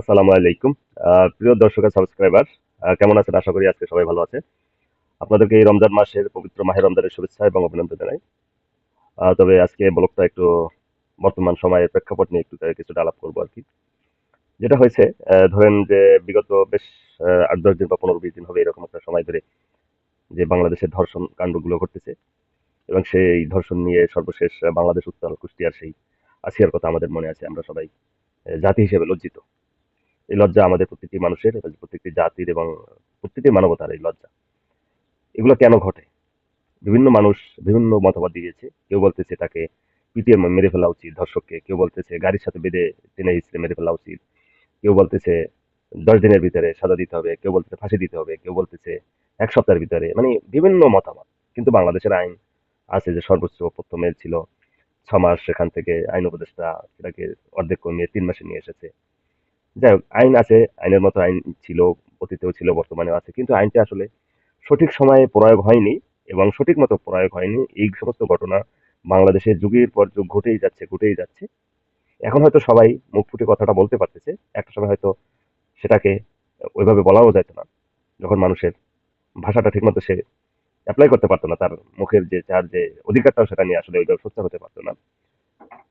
আসসালামু আলাইকুম। প্রিয় দর্শক সাবস্ক্রাইবার কেমন আছেন? আশা করি আজকে সবাই ভালো আছে আপনাদেরকে এই রমজান মাসের পবিত্র মাহে রমজানের শুভেচ্ছা এবং অভিনন্দন জানাই। তবে আজকে ব্লগটা একটু বর্তমান সময়ের প্রেক্ষাপট নিয়ে একটু কিছুটা আলাপ করব আর কি যেটা হয়েছে ধরেন যে বিগত বেশ আট দশ দিন বা পনেরো বিশ দিন হবে এরকম একটা সময় ধরে যে বাংলাদেশের ধর্ষণ কাণ্ডগুলো ঘটতেছে এবং সেই ধর্ষণ নিয়ে সর্বশেষ বাংলাদেশ উত্তাল কুষ্টিয়ার সেই আসিয়ার কথা আমাদের মনে আছে। আমরা সবাই জাতি হিসেবে লজ্জিত। এই লজ্জা আমাদের প্রত্যেকটি মানুষের প্রত্যেকটি জাতির এবং প্রত্যেকটি মানবতার এই লজ্জা। এগুলো কেন ঘটে? বিভিন্ন মানুষ বিভিন্ন মতবাদ দিয়েছে। কেউ বলতেছে তাকে পিটিএম মেরে ফেলা উচিত ধর্ষককে। কেউ বলতেছে গাড়ির সাথে বেঁধে টেনে হিসেবে মেরে ফেলা উচিত। কেউ বলতেছে দশ দিনের ভিতরে সাজা দিতে হবে। কেউ বলতেছে ফাঁসি দিতে হবে। কেউ বলতেছে এক সপ্তাহের ভিতরে। মানে বিভিন্ন মতামত। কিন্তু বাংলাদেশের আইন আছে যে সর্বোচ্চ প্রথমে ছিল। ছ মাস সেখান থেকে আইন উপদেষ্টা সেটাকে অর্ধেক কমিয়ে তিন মাসে নিয়ে এসেছে। যাই হোক আইন আছে, আইনের মতো আইন ছিল, অতীতেও ছিল, বর্তমানেও আছে, কিন্তু আইনটা আসলে সঠিক সময়ে প্রয়োগ হয়নি এবং সঠিক মতো প্রয়োগ হয়নি। এই সমস্ত ঘটনা বাংলাদেশে যুগের পর যুগ ঘটেই যাচ্ছে ঘটেই যাচ্ছে। এখন হয়তো সবাই মুখ ফুটে কথাটা বলতে পারতেছে, একটা সময় হয়তো সেটাকে ওইভাবে বলাও যেত না, যখন মানুষের ভাষাটা ঠিকমতো সে অ্যাপ্লাই করতে পারতো না, তার মুখের যে যার যে অধিকারটাও সেটা নিয়ে আসলে ওইভাবে সোচ্চার হতে পারতো না।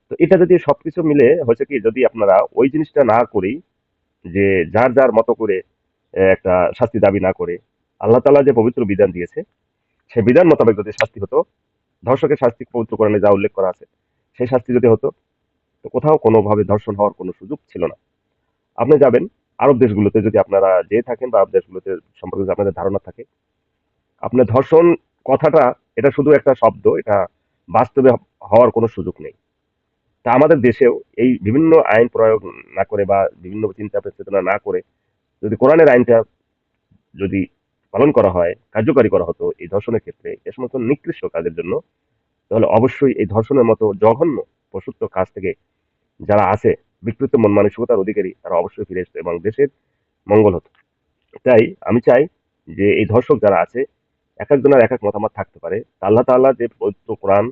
তো এটা যদি সবকিছু মিলে হয়েছে কি, যদি আপনারা ওই জিনিসটা না করি যে যার যার মতো করে একটা শাস্তি দাবি না করে, আল্লাহ তালা যে পবিত্র বিধান দিয়েছে, সে বিধান মোতাবেক যদি শাস্তি হতো, ধর্ষকের শাস্তি পবিত্র কোরআনে যা উল্লেখ করা আছে, সেই শাস্তি যদি হতো, তো কোথাও কোনোভাবে ধর্ষণ হওয়ার কোনো সুযোগ ছিল না। আপনি যাবেন, আরব দেশগুলোতে যদি আপনারা যে থাকেন বা আরব দেশগুলোতে সম্পর্কে আপনাদের ধারণা থাকে আপনার ধর্ষণ কথাটা, এটা শুধু একটা শব্দ, এটা বাস্তবে হওয়ার কোনো সুযোগ নেই। তা আমাদের দেশেও এই বিভিন্ন আইন প্রয়োগ না করে বা বিভিন্ন চিন্তা চেতনা না করে যদি কোরআনের আইনটা যদি পালন করা হয়, কার্যকারী করা হতো এই ধর্ষণের ক্ষেত্রে এ সমস্ত নিকৃষ্ট কাজের জন্য, তাহলে অবশ্যই এই ধর্ষণের মতো জঘন্য পশুত্ব কাজ থেকে যারা আছে, বিকৃত মন মানসিকতার অধিকারী, তারা অবশ্যই ফিরে আসতো এবং দেশের মঙ্গল হতো। তাই আমি চাই যে এই ধর্ষক যারা আছে, এক একজনের এক এক মতামত থাকতে পারে। আল্লাহ তাআলা যে পবিত্র কোরআন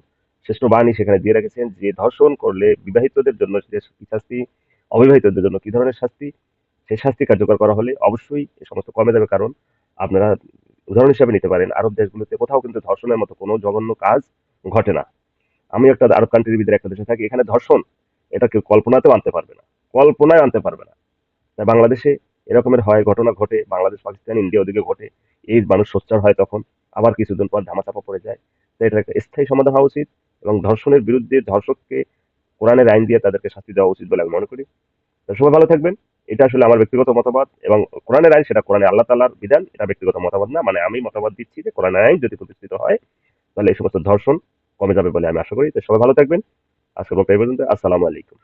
শ্রেষ্ঠ বাণী সেখানে দিয়ে রেখেছেন যে ধর্ষণ করলে বিবাহিতদের জন্য যে শাস্তি অবিবাহিতদের জন্য কি ধরনের শাস্তি? সেই শাস্তি কার্যকর করা হলে অবশ্যই এই সমস্ত কমে যাবে, কারণ আপনারা উদাহরণ হিসেবে নিতে পারেন, আরব দেশগুলোতে কোথাও কিন্তু ধর্ষণের মতো কোনো জঘন্য কাজ ঘটে না। আমি একটা আরব কান্ট্রির ভিতরে একটা দেশে থাকি, এখানে ধর্ষণ, এটা কেউ কল্পনাতেও আনতে পারবে না। কল্পনায় আনতে পারবে না। তাই বাংলাদেশে এরকমের হয়, ঘটনা ঘটে, বাংলাদেশ, পাকিস্তান, ইন্ডিয়া ওদিকে ঘটে, এই মানুষ সোচ্চার হয় তখন, আবার কিছুদিন পর ধামাচাপা পড়ে যায়। তাই এটা একটা স্থায়ী সমাধান হওয়া উচিত। এবং ধর্ষণের বিরুদ্ধে ধর্ষককে কোরআনের আইন দিয়ে তাদেরকে শাস্তি দেওয়া উচিত বলে আমি মনে করি। সবাই ভালো থাকবেন। এটা আসলে আমার ব্যক্তিগত মতামত এবং কোরআনের আইন সেটা কোরআনে আল্লাহ তালার বিধান, এটা ব্যক্তিগত মতামত না। মানে আমি মতামত দিচ্ছি যে কোরআনের আইন যদি প্রতিষ্ঠিত হয়, তাহলে এই সমস্ত ধর্ষণ কমে যাবে বলে আমি আশা করি। তো সবাই ভালো থাকবেন। আজকের পর্যন্ত। আসসালামু আলাইকুম।